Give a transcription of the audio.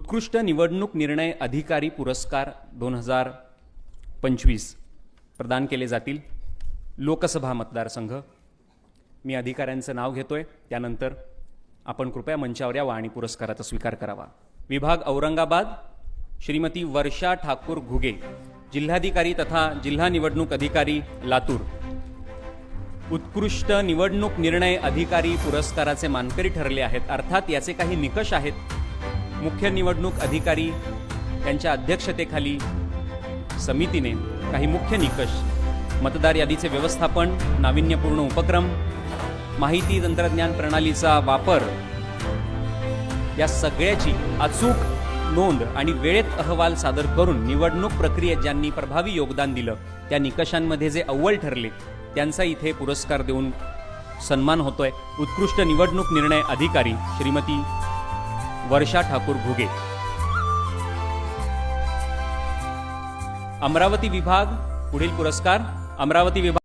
उत्कृष्ट निवडणूक निर्णय अधिकारी पुरस्कार दोन हजार पंचवीस प्रदान केले जातील. लोकसभा मतदारसंघ. मी अधिकाऱ्यांचं नाव घेतोय. त्यानंतर आपण कृपया मंचावर यावा आणि पुरस्काराचा स्वीकार करावा. विभाग औरंगाबाद श्रीमती वर्षा ठाकूर घुगे जिल्हाधिकारी तथा जिल्हा निवडणूक अधिकारी लातूर. उत्कृष्ट निवडणूक निर्णय अधिकारी पुरस्काराचे मानकरी ठरले आहेत. अर्थात याचे काही निकष आहेत. मुख्य निवडणूक अधिकारी यांच्या अध्यक्षतेखाली समितीने काही मुख्य निकष मतदार यादीचे व्यवस्थापन नाविन्यपूर्ण उपक्रम माहिती तंत्रज्ञान प्रणालीचा वापर या सगळ्याची अचूक नोंद आणि वेळेत अहवाल सादर करून निवडणूक प्रक्रियेत ज्यांनी प्रभावी योगदान दिलं त्या निकषांमध्ये जे अव्वल ठरले त्यांचा इथे पुरस्कार देऊन सन्मान होतोय. उत्कृष्ट निवडणूक निर्णय अधिकारी श्रीमती वर्षा ठाकूर भुगे अमरावती विभाग पुढील पुरस्कार अमरावती विभाग